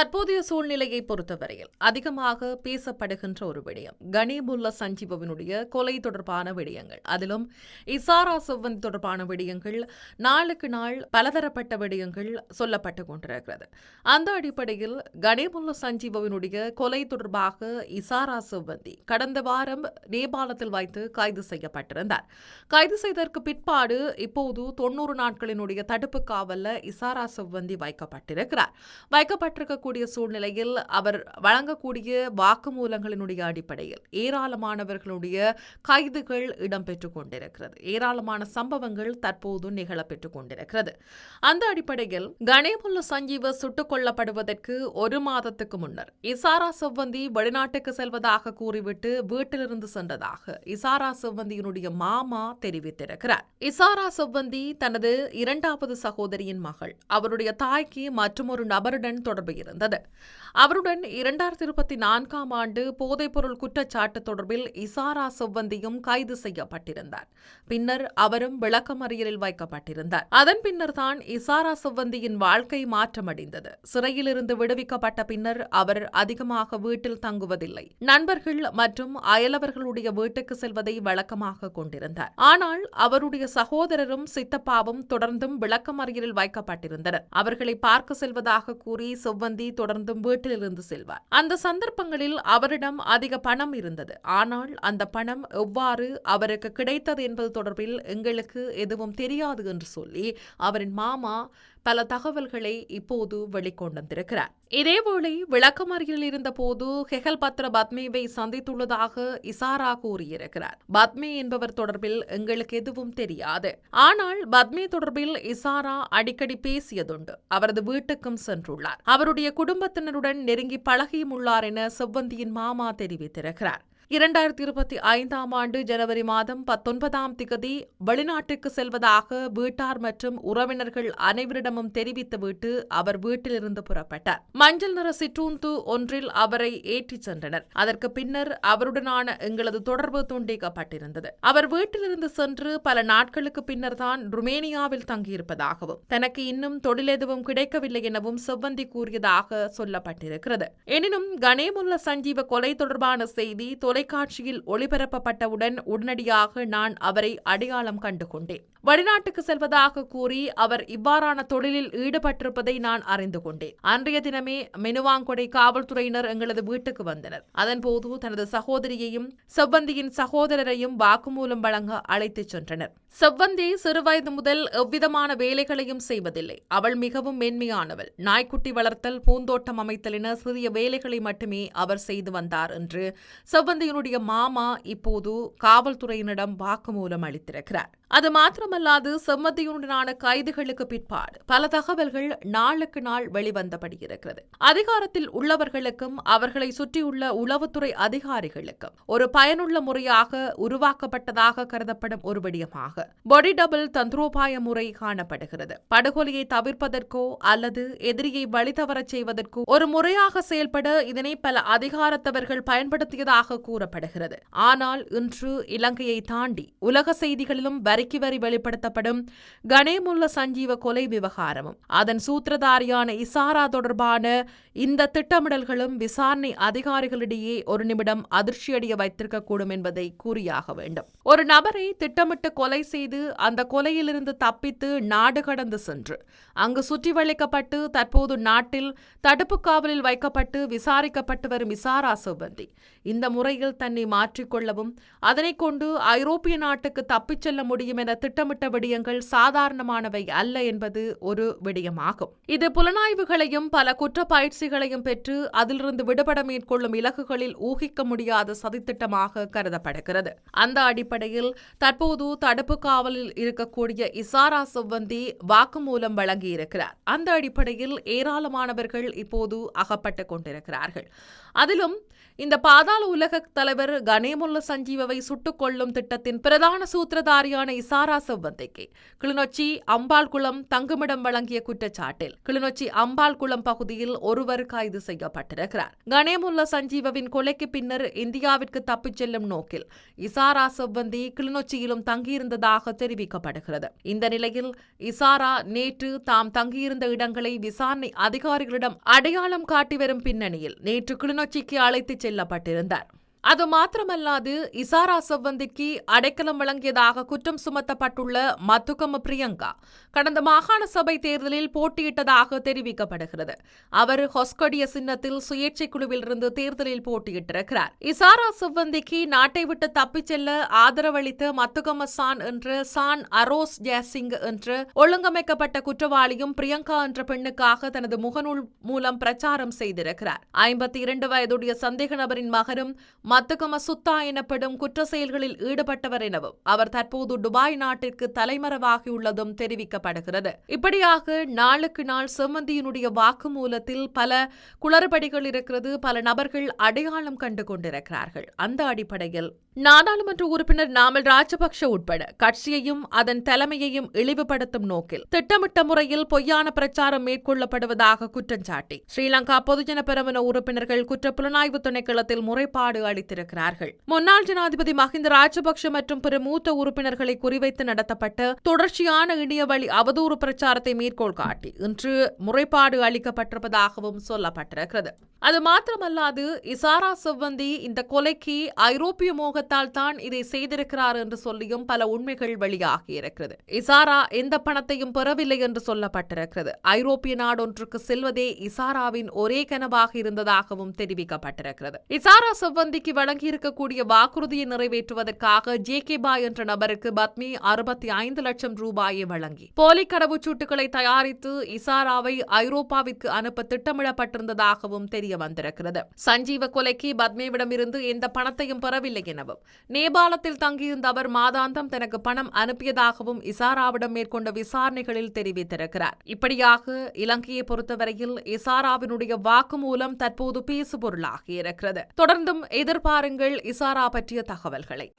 தற்போதைய சூழ்நிலையை பொறுத்தவரையில் அதிகமாக பேசப்படுகின்ற ஒரு விடயம் கனிமுல்ல சஞ்சீவவினுடைய கொலை தொடர்பான விடயங்கள். அதிலும் இசாரா செவ்வன் தொடர்பான விடயங்கள் நாளுக்கு நாள் பலதரப்பட்ட விடயங்கள் சொல்லப்பட்டு கொண்டிருக்கிறது. அந்த அடிப்படையில் கனிமுல்ல சஞ்சீவவினுடைய கொலை தொடர்பாக இசாரா செவ்வந்தி கடந்த வாரம் நேபாளத்தில் வைத்து கைது செய்யப்பட்டிருந்தார். கைது செய்ததற்கு பிற்பாடு இப்போது தொண்ணூறு நாட்களினுடைய தடுப்பு காவலில் இசாரா செவ்வந்தி வைக்கப்பட்டிருக்கிறார். வைக்கப்பட்டிருக்க இருக்கக்கூடிய சூழ்நிலையில் அவர் வழங்கக்கூடிய வாக்குமூலங்களினுடைய அடிப்படையில் ஏராளமானவர்களுடைய கைதுகள் இடம்பெற்றுக் கொண்டிருக்கிறது. ஏராளமான சம்பவங்கள் தற்போது நிகழப்பெற்றுக் கொண்டிருக்கிறது. அந்த அடிப்படையில் கணேமுல்ல சஞ்சீவ சுட்டுக் கொல்லப்படுவதற்கு ஒரு மாதத்துக்கு முன்னர் இசாரா செவ்வந்தி வெளிநாட்டுக்கு செல்வதாக கூறிவிட்டு வீட்டிலிருந்து சென்றதாக இசாரா செவ்வந்தியினுடைய மாமா தெரிவித்திருக்கிறார். இசாரா செவ்வந்தி தனது இரண்டாவது சகோதரியின் மகள். அவருடைய தாய்க்கு மற்றொரு நபருடன் தொடர்பு இருந்தது. அவருடன் இரண்டாயிரத்தி இருபத்தி நான்காம் ஆண்டு போதைப்பொருள் குற்றச்சாட்டு தொடர்பில் இசாரா செவ்வந்தியும் கைது செய்யப்பட்டிருந்தார். பின்னர் அவரும் விளக்கமறியலில் வைக்கப்பட்டிருந்தார். அதன் பின்னர் தான் இசாரா செவ்வந்தியின் வாழ்க்கை மாற்றமடைந்தது. சிறையிலிருந்து விடுவிக்கப்பட்ட பின்னர் அவர் அதிகமாக வீட்டில் தங்குவதில்லை. நண்பர்கள் மற்றும் அயலவர்களுடைய வீட்டுக்கு செல்வதை வழக்கமாக கொண்டிருந்தார். ஆனால் அவருடைய சகோதரரும் சித்தப்பாவும் தொடர்ந்தும் விளக்கமறியலில் வைக்கப்பட்டிருந்தனர். அவர்களை பார்க்க செல்வதாக கூறி செவ்வந்தி தொடர்ந்தும் வீட்டிலிருந்து செல்வார். அந்த சந்தர்ப்பங்களில் அவரிடம் அதிக பணம் இருந்தது. ஆனால் அந்த பணம் எவ்வாறு அவருக்கு கிடைத்தது என்பது தொடர்பில் எங்களுக்கு எதுவும் தெரியாது என்று சொல்லி அவரின் மாமா பல தகவல்களை இப்போது வெளிக்கொண்டிருக்கிறார். இதேவேளை விளக்கமறியலில் இருந்தபோது ஹெகல் பத்ர பத்மேவை சந்தித்துள்ளதாக இசாரா கூறியிருக்கிறார். பத்மே என்பவர் தொடர்பில் எங்களுக்கு எதுவும் தெரியாது. ஆனால் பத்மே தொடர்பில் இசாரா அடிக்கடி பேசியதுண்டு. அவரது வீட்டுக்கும் சென்றுள்ளார். அவருடைய குடும்பத்தினருடன் நெருங்கி பழகியும் உள்ளார் என செவ்வந்தியின் மாமா தெரிவித்திருக்கிறார். இரண்டாயிரத்தி இருபத்தி ஐந்தாம் ஆண்டு ஜனவரி மாதம் பத்தொன்பதாம் திகதி வெளிநாட்டுக்கு செல்வதாக வீட்டார் மற்றும் உறவினர்கள் அனைவரிடமும் தெரிவித்துவிட்டு அவர் வீட்டிலிருந்து புறப்பட்டார். மஞ்சள் நிற சிற்றூந்து ஒன்றில் அவரை ஏற்றிச் சென்றனர். அதற்கு பின்னர் அவருடனான எங்களது தொடர்பு துண்டிக்கப்பட்டிருந்தது. அவர் வீட்டிலிருந்து சென்று பல நாட்களுக்கு பின்னர் தான் ருமேனியாவில் தங்கியிருப்பதாகவும் தனக்கு இன்னும் தொழில் எதுவும் கிடைக்கவில்லை எனவும் செவ்வந்தி கூறியதாக சொல்லப்பட்டிருக்கிறது. எனினும் கணேமுல்ல சஞ்சீவ கொலை தொடர்பான செய்தி தொலைக்காட்சியில் ஒளிபரப்பப்பட்டவுடன் உடனடியாக நான் அவரை அடையாளம் கண்டு கொண்டேன் வெளிநாட்டுக்கு செல்வதாக கூறி அவர் இவ்வாறான தொழிலில் ஈடுபட்டிருப்பதை நான் அறிந்து கொண்டேன். அன்றைய தினமே மெனுவாங்கொடை காவல்துறையினர் எங்களது வீட்டுக்கு வந்தனர். அதன்போது தனது சகோதரியையும் செவ்வந்தியின் சகோதரரையும் வாக்குமூலம் வழங்க அழைத்துச் சென்றனர். செவ்வந்தி சிறுவயது முதல் எவ்விதமான வேலைகளையும் செய்வதில்லை. அவள் மிகவும் மென்மையானவள். நாய்க்குட்டி வளர்த்தல் பூந்தோட்டம் அமைத்தல் என சிறிய வேலைகளை மட்டுமே அவர் செய்து வந்தார் என்று செவ்வந்தியினுடைய மாமா இப்போது காவல்துறையினரிடம் வாக்குமூலம் அளித்திருக்கிறார். அது மாத்திரம் மாத்திரமல்லாது செம்மதியுடனான கைதுகளுக்கு பிற்பாடு பல தகவல்கள் நாளுக்கு நாள் வெளிவந்தபடி இருக்கிறது அதிகாரத்தில் உள்ளவர்களுக்கும் அவர்களை சுற்றியுள்ள உளவுத்துறை அதிகாரிகளுக்கும் ஒரு பயனுள்ள முறையாக உருவாக்கப்பட்டதாக கருதப்படும் ஒரு விடயமாக பொடி டபுள் தந்திரோபாய முறை காணப்படுகிறது. படுகொலையை தவிர்ப்பதற்கோ அல்லது எதிரியை வழிதவரச் செய்வதற்கோ ஒரு முறையாக செயல்பட இதனை பல அதிகாரத்தவர்கள் பயன்படுத்தியதாக கூறப்படுகிறது. ஆனால் இன்று இலங்கையை தாண்டி உலக செய்திகளிலும் வரிக்கு வரி வெளிப்படுத்தப்படும். கணேமுல்ல சஞ்சீவ கொலை விவகாரமும். அதன் சூத்திரதாரியான இசாரா தொடர்பான இந்த திட்டமிடல்களும் விசாரணை அதிகாரிகளிடையே ஒரு நிமிடம் அதிர்ச்சியடைய வைத்திருக்கக்கூடும் என்பதை கூறியாக வேண்டும். ஒரு நபரை திட்டமிட்டு கொலை செய்து அந்த கொலையிலிருந்து தப்பித்து நாடு கடந்து சென்று. அங்கு சுற்றி வளைக்கப்பட்டு தற்போது நாட்டில் தடுப்பு காவலில் வைக்கப்பட்டு விசாரிக்கப்பட்டு வரும் இசாரா சிவந்தி இந்த முறையில் தன்னை மாற்றிக்கொள்ளவும் அதனை கொண்டு ஐரோப்பிய நாட்டுக்கு தப்பிச் செல்ல முடியும் என திட்டம் திட்டமிட்ட விடயங்கள் சாதாரணமானவை அல்ல என்பது ஒரு விடயமாகும். இது புலனாய்வுகளையும் பல குற்ற பயிற்சிகளையும் பெற்று அதிலிருந்து விடுபட மேற்கொள்ளும் இலக்குகளில் ஊகிக்க முடியாத சதித்திட்டமாக கருதப்படுகிறது. அந்த அடிப்படையில் தற்போது தடுப்பு காவலில் இருக்கக்கூடிய இசாரா செவ்வந்தி வாக்குமூலம் வழங்கியிருக்கிறார். அந்த அடிப்படையில் ஏராளமானவர்கள் இப்போது அகப்பட்டுக் கொண்டிருக்கிறார்கள். அதிலும் இந்த பாதாள உலக தலைவர் கணேமுல்ல சஞ்சீவவை சுட்டுக் கொள்ளும் திட்டத்தின் பிரதான சூத்திரதாரியான இசாரா செவ்வந்தைக்கு கிளிநொச்சி அம்பாள்குளம் தங்குமிடம் வழங்கிய குற்றச்சாட்டில் கிளிநொச்சி அம்பாள்குளம் பகுதியில் ஒருவர் கைது செய்யப்பட்டிருக்கிறார். கணேமுல்ல சஞ்சீவவின் கொலைக்கு பின்னர் இந்தியாவிற்கு தப்பிச் செல்லும் நோக்கில் இசாரா செவ்வந்தி கிளிநொச்சியிலும் தங்கியிருந்ததாக தெரிவிக்கப்படுகிறது. இந்த நிலையில் இசாரா நேற்று தாம் தங்கியிருந்த இடங்களை விசாரணை அதிகாரிகளிடம் அடையாளம் காட்டி வரும் பின்னணியில் நேற்று கிளிநொச்சிக்கு அழைத்துச் செல்லப்பட்டிருந்தார். அது மாத்திரமல்லாது இசாரா செவ்வந்திக்கு அடைக்கலம் வழங்கியதாக குற்றம் சுமத்தப்பட்டுள்ள மத்துக்கம பிரியங்கா கடந்த மாகாண சபை தேர்தலில் போட்டியிட்டதாக தெரிவிக்கப்படுகிறது. அவர் ஹொஸ்கடிய சின்னத்தில் சுயேட்சை குழுவிலிருந்து தேர்தலில் போட்டியிட்டிருக்கிறார். இசாரா செவ்வந்திக்கு நாட்டை விட்டு தப்பிச் செல்ல ஆதரவளித்த மத்துகம சான் என்ற சான் அரோஸ் ஜெயசிங் என்ற ஒழுங்கமைக்கப்பட்ட குற்றவாளியும் பிரியங்கா என்ற பெண்ணுக்காக தனது முகநூல் மூலம் பிரச்சாரம் செய்திருக்கிறார். ஐம்பத்தி இரண்டு வயதுடைய சந்தேக நபரின் மகனும் மத்துகம சுத்தா எனப்படும் குற்ற செயல்களில் ஈடுபட்டவர் எனவும் அவர் தற்போது துபாய் நாட்டிற்கு தலைமறைவாகியுள்ளதும் தெரிவிக்கப்படுகிறது. இப்படியாக நாளுக்கு நாள் செம்மந்தியினுடைய வாக்குமூலத்தில் பல குளறுபடிகள் இருக்கிறது பல நபர்கள் அடையாளம் கண்டு கொண்டிருக்கிறார்கள். அந்த அடிப்படையில் நாடாளுமன்ற உறுப்பினர் நாமல் ராஜபக்ஷ உட்பட கட்சியையும் அதன் தலைமையையும் இழிவுபடுத்தும் நோக்கில் திட்டமிட்ட முறையில் பொய்யான பிரச்சாரம் மேற்கொள்ளப்படுவதாக குற்றஞ்சாட்டி ஸ்ரீலங்கா பொதுஜன பெருமன உறுப்பினர்கள் குற்ற புலனாய்வு திணைக்களத்தில் முறைப்பாடு அளித்திருக்கிறார்கள். முன்னாள் ஜனாதிபதி மஹிந்த ராஜபக்ஷ மற்றும் பிற மூத்த உறுப்பினர்களை குறிவைத்து நடத்தப்பட்ட தொடர்ச்சியான இணையவழி அவதூறு பிரச்சாரத்தை மேற்கோள் காட்டி இன்று முறைப்பாடு அளிக்கப்பட்டிருப்பதாகவும் சொல்லப்பட்டிருக்கிறது. அது மாத்திரமல்லாது இசாரா செவ்வந்தி இந்த கொலைக்கு ஐரோப்பிய நோக்கத்தால் தான் இதை செய்திருக்கிறார் என்று சொல்லியும் பல உண்மைகள் வெளியாகியிருக்கிறது இசாரா எந்த பணத்தையும் பெறவில்லை என்று சொல்லப்பட்டிருக்கிறது. ஐரோப்பிய நாடொன்றுக்கு செல்வதே இசாராவின் ஒரே கனவாக இருந்ததாகவும் தெரிவிக்கப்பட்டிருக்கிறது. இசாரா செவ்வந்திக்கு வழங்கியிருக்கக்கூடிய வாக்குறுதியை நிறைவேற்றுவதற்காக ஜே கே பாய் என்ற நபருக்கு பத்மி அறுபத்தி ஐந்து லட்சம் ரூபாயை வழங்கி போலி கடவுச்சீட்டுகளை தயாரித்து இசாராவை ஐரோப்பாவிற்கு அனுப்ப திட்டமிடப்பட்டிருந்ததாகவும் தெரிய வந்திருக்கிறது சஞ்சீவ கொலைக்கு பத்மேவிடமிருந்து எந்த பணத்தையும் பெறவில்லை எனவும் நேபாளத்தில் தங்கியிருந்த அவர் மாதாந்தம் தனக்கு பணம் அனுப்பியதாகவும் இசாராவிடம் மேற்கொண்ட விசாரணைகளில் தெரிவித்திருக்கிறார். இப்படியாக இலங்கையை பொறுத்தவரையில் இசாராவினுடைய வாக்குமூலம் தற்போது பேசுபொருளாகி இருக்கிறது. தொடர்ந்தும் எதிர்பாருங்கள் இசாரா பற்றிய தகவல்களை.